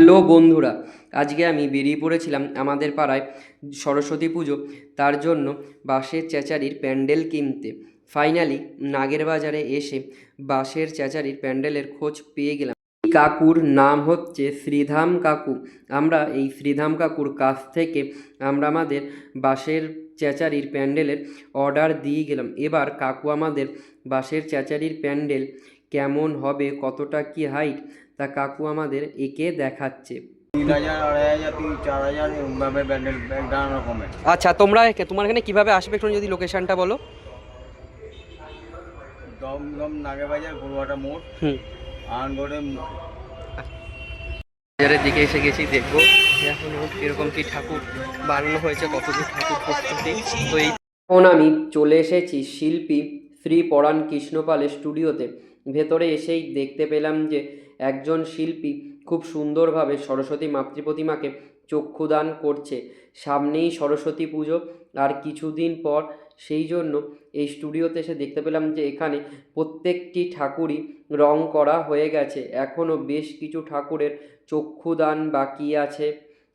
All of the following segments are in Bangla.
হ্যালো বন্ধুরা, আজকে আমি বেরিয়ে পড়েছিলাম আমাদের পাড়ায় সরস্বতী পুজো। তার জন্য বাঁশের চেঁচারির প্যান্ডেল কিনতে। ফাইনালি নাগের বাজারে এসে বাঁশের চেঁচারির প্যান্ডেলের খোঁজ পেয়ে গেলাম। কাকুর নাম হচ্ছে শ্রীধাম কাকু। আমরা এই শ্রীধাম কাকুর কাছ থেকে আমরা আমাদের বাঁশের চেঁচারির প্যান্ডেলের অর্ডার দিয়ে গেলাম। এবার কাকু আমাদের বাঁশের চেঁচারির প্যান্ডেল কেমন হবে, কতটা কি হাইট তা কাকু আমাদের এঁকে দেখাচ্ছে। আচ্ছা তোমরা তোমার এখানে কীভাবে আসবে একটু যদি লোকেশনটা বলো? দমদম নাগেবাজার গরুয়াটা মোড় হুম। আনগড়ে বাজারের দিকে এসে গেছি দেখব এখন কীরকম কি ঠাকুর বানানো হয়েছে কত কি ঠাকুর প্রস্তুতি। তো এই এখন আমি চলে এসেছি শিল্পী শ্রী পরাণ কৃষ্ণপালের স্টুডিওতে। ভেতরে এসেই দেখতে পেলাম যে একজন শিল্পী খুব সুন্দরভাবে সরস্বতী মাতৃপ্রতিমাকে চক্ষুদান করছে। সামনেই সরস্বতী পুজো আর কিছুদিন পর সেই জন্য এই স্টুডিওতে এসে দেখতে পেলাম যে এখানে প্রত্যেকটি ঠাকুরই রং করা হয়ে গেছে। এখনও বেশ কিছু ঠাকুরের চক্ষুদান বাকি আছে,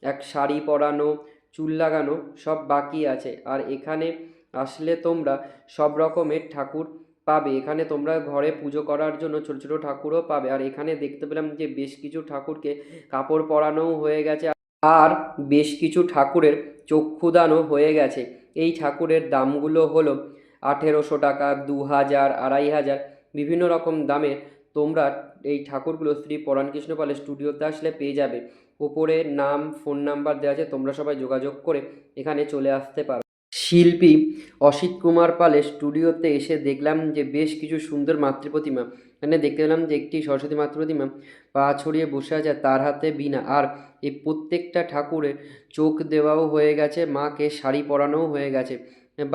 এক শাড়ি পরানো, চুল লাগানো সব বাকি আছে। আর এখানে আসলে তোমরা সব রকমের ঠাকুর পাবে। এখানে তোমরা ঘরে পুজো করার জন্য ছোটো ছোটো ঠাকুরও পাবে। আর এখানে দেখতে পেলাম যে বেশ কিছু ঠাকুরকে কাপড় পরানোও হয়ে গেছে। আর বেশ কিছু ঠাকুরের চক্ষুদানও হয়ে গেছে। এই ঠাকুরের দামগুলো হলো আঠেরোশো টাকা দু হাজার আড়াই হাজার বিভিন্ন রকম দামের তোমরা এই ঠাকুরগুলো শ্রী পরাণ পালের স্টুডিওতে আসলে পেয়ে যাবে। ওপরে নাম, ফোন নাম্বার দেওয়া আছে, তোমরা সবাই যোগাযোগ করে এখানে চলে আসতে পারো। শিল্পী অসিত কুমার পালের স্টুডিওতে এসে দেখলাম যে বেশ কিছু সুন্দর মাতৃপ্রতিমা এখানে দেখতে পেলাম যে একটি সরস্বতী মাতৃপ্রতিমা পা ছড়িয়ে বসে আছে তার হাতে বীণা। আর এই প্রত্যেকটা ঠাকুরের চোখ দেওয়াও হয়ে গেছে, মাকে শাড়ি পরানোও হয়ে গেছে।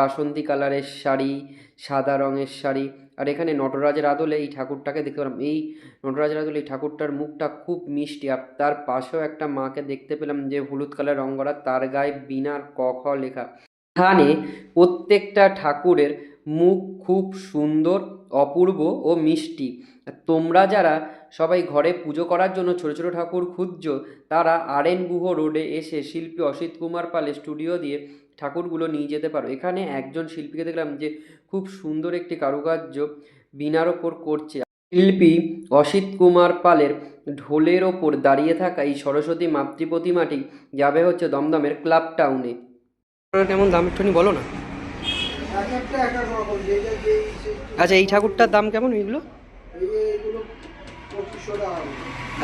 বাসন্তী কালারের শাড়ি, সাদা রঙের শাড়ি। আর এখানে নটরাজের আদলে এই ঠাকুরটাকে দেখতে পেলাম। এই নটরাজের আদলে এই ঠাকুরটার মুখটা খুব মিষ্টি। আর তার পাশেও একটা মাকে দেখতে পেলাম যে হলুদ কালার রং করা তার গায়ে বিনার ক খ লেখা। এখানে প্রত্যেকটা ঠাকুরের মুখ খুব সুন্দর, অপূর্ব ও মিষ্টি। তোমরা যারা সবাই ঘরে পুজো করার জন্য ছোটো ছোটো ঠাকুর খুঁজছো, তারা আর এন গুহ রোডে এসে শিল্পী অসিত কুমার পালের স্টুডিও দিয়ে ঠাকুরগুলো নিয়ে যেতে পারো। এখানে একজন শিল্পীকে দেখলাম যে খুব সুন্দর একটি কারুকার্য বিনার ওপর করছে। শিল্পী অসিত কুমার পালের ঢোলের ওপর দাঁড়িয়ে থাকা এই সরস্বতী মাতৃপ্রতিমাটি যাবে হচ্ছে দমদমের ক্লাব টাউনে। কেমন দাম একটুখানি বলো না। আচ্ছা এই ঠাকুরটার দাম কেমন এইগুলো।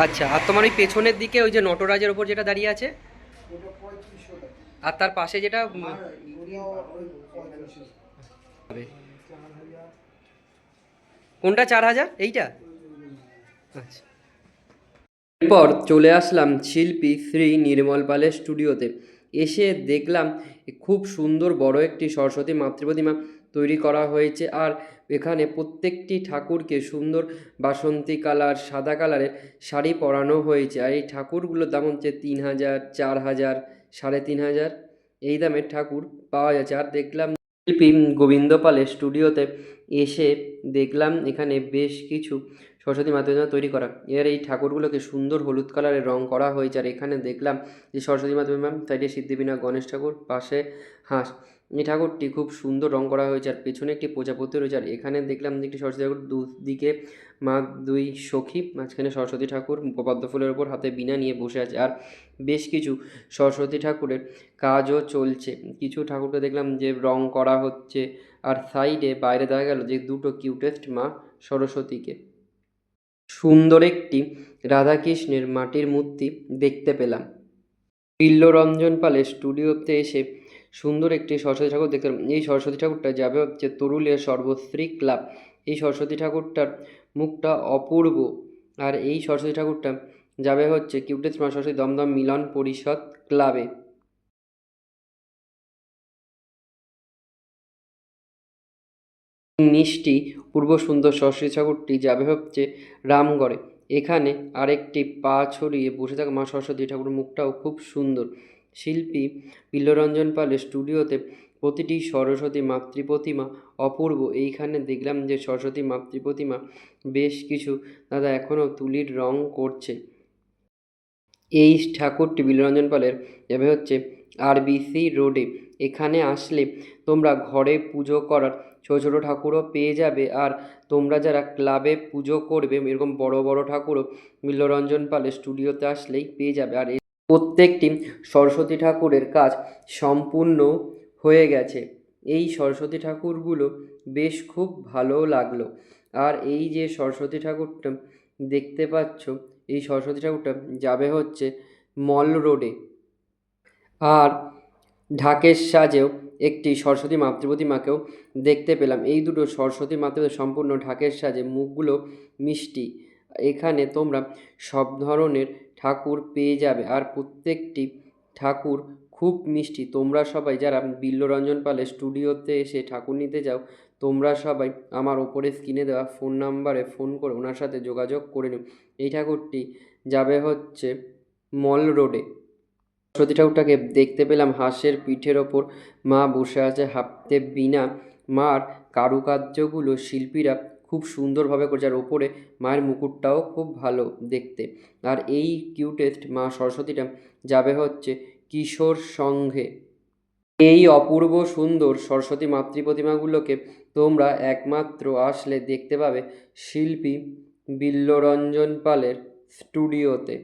আচ্ছা আর তোমার ওই পেছনের দিকে ওই যে নটরাজের ওপর যেটা দাঁড়িয়ে আছে? আর তার পাশে যেটা। কোনটা চার হাজার? এইটা? আচ্ছা। এরপর চলে আসলাম শিল্পী শ্রী নির্মল পালের স্টুডিওতে। এসে দেখলাম খুব সুন্দর বড় একটি সরস্বতী মাতৃপ্রতিমা তৈরি করা হয়েছে। আর এখানে প্রত্যেকটি ঠাকুরকে সুন্দর বাসন্তী কালার, সাদা কালারের শাড়ি পরানো হয়েছে। আর এই ঠাকুরগুলোর দাম হচ্ছে তিন হাজার, চার হাজার, সাড়ে তিন হাজার। এই দামের ঠাকুর পাওয়া যাচ্ছে। আর দেখলাম শিল্পী গোবিন্দ পালের স্টুডিওতে এসে দেখলাম এখানে বেশ কিছু সরস্বতী মাতৃমা তৈরি করা। এর এই ঠাকুরগুলোকে সুন্দর হলুদ কালারে রং করা হয়েছে। আর এখানে দেখলাম যে সরস্বতী মাতৃমা সাইডে সিদ্ধিবিনায়ক গণেশ ঠাকুর পাশে হাঁস। এই ঠাকুরটি খুব সুন্দর রং করা হয়েছে আর পেছনে একটি প্রজাপতি রয়েছে আর এখানে দেখলাম যে একটি সরস্বতী ঠাকুর, দুদিকে মা, দুই সখী, মাঝখানে সরস্বতী ঠাকুর পদ্ম ফুলের ওপর হাতে বীণা নিয়ে বসে আছে আর বেশ কিছু সরস্বতী ঠাকুরের কাজও চলছে। কিছু ঠাকুরকে দেখলাম যে রং করা হচ্ছে আর সাইডে বাইরে দেখা গেল যে দুটো কিউটেস্ট মা সরস্বতীকে। সুন্দর একটি রাধাকৃষ্ণের মাটির মূর্তি দেখতে পেলাম। পিল্লরঞ্জন পালের স্টুডিওতে এসে সুন্দর একটি সরস্বতী ঠাকুর দেখতে এই সরস্বতী ঠাকুরটা যাবে হচ্ছে তরুলের সর্বশ্রী ক্লাব। এই সরস্বতী ঠাকুরটার মুখটা অপূর্ব। আর এই সরস্বতী ঠাকুরটা যাবে হচ্ছে কিউটেস্ট মা সরস্বতী দমদম মিলন পরিষদ ক্লাবে। মিষ্টি পূর্ব সুন্দর সরস্বতী ঠাকুরটি যাবে হচ্ছে রামগড়ে। এখানে আরেকটি পা ছড়িয়ে বসে থাকা মা সরস্বতী ঠাকুর মুখটাও খুব সুন্দর। শিল্পী পিল্লরঞ্জন পালের স্টুডিওতে প্রতিটি সরস্বতী মাতৃপ্রতিমা অপূর্ব। এইখানে দেখলাম যে সরস্বতী মাতৃপ্রতিমা বেশ কিছু দাদা এখনও তুলির রং করছে। এই ঠাকুরটি বিল্লরঞ্জন পালের যাবে হচ্ছে আরবিসি রোডে। এখানে আসলে তোমরা ঘরে পুজো করার ছোটো ছোটো ঠাকুরও পেয়ে যাবে আর তোমরা যারা ক্লাবে পুজো করবে, এরকম বড় বড় ঠাকুরও বিল্লরঞ্জন পালের স্টুডিওতে আসলেই পেয়ে যাবে। আর প্রত্যেকটি সরস্বতী ঠাকুরের কাজ সম্পূর্ণ হয়ে গেছে। এই সরস্বতী ঠাকুরগুলো বেশ খুব ভালো লাগল। আর এই যে সরস্বতী ঠাকুরটা দেখতে পাচ্ছ, এই সরস্বতী ঠাকুরটা যাবে হচ্ছে মল রোডে। আর ঢাকের সাজেও একটি সরস্বতী মাতৃপ্রতিমাকেও দেখতে পেলাম। এই দুটো সরস্বতী মাতৃপ্রতিমা সম্পূর্ণ ঢাকের সাজে, মুখগুলো মিষ্টি। এখানে তোমরা সব ধরনের ঠাকুর পেয়ে যাবে। আর প্রত্যেকটি ঠাকুর খুব মিষ্টি। তোমরা সবাই যারা বিল্লরঞ্জন পালের স্টুডিওতে এসে ঠাকুর নিতে যাও, তোমরা সবাই আমার ওপরে স্ক্রিনে দেওয়া ফোন নাম্বারে ফোন করে ওনার সাথে যোগাযোগ করে নিও। এই ঠাকুরটি যাবে হচ্ছে মল রোডে। সরস্বতী ঠাকুরটাকে দেখতে পেলাম, হাঁসের পিঠের ওপর মা বসে আছে হাতে বিনা মার কারুকার্যগুলো শিল্পীরা খুব সুন্দরভাবে করেছে। আর ওপরে মায়ের মুকুটটাও খুব ভালো দেখতে। আর এই কিউটেস্ট মা সরস্বতীটা যাবে হচ্ছে কিশোর সংঘে। এই অপূর্ব সুন্দর সরস্বতী মাতৃ প্রতিমাগুলোকে তোমরা একমাত্র আসলে দেখতে পাবে শিল্পী বিল্লরঞ্জন পালের স্টুডিওতে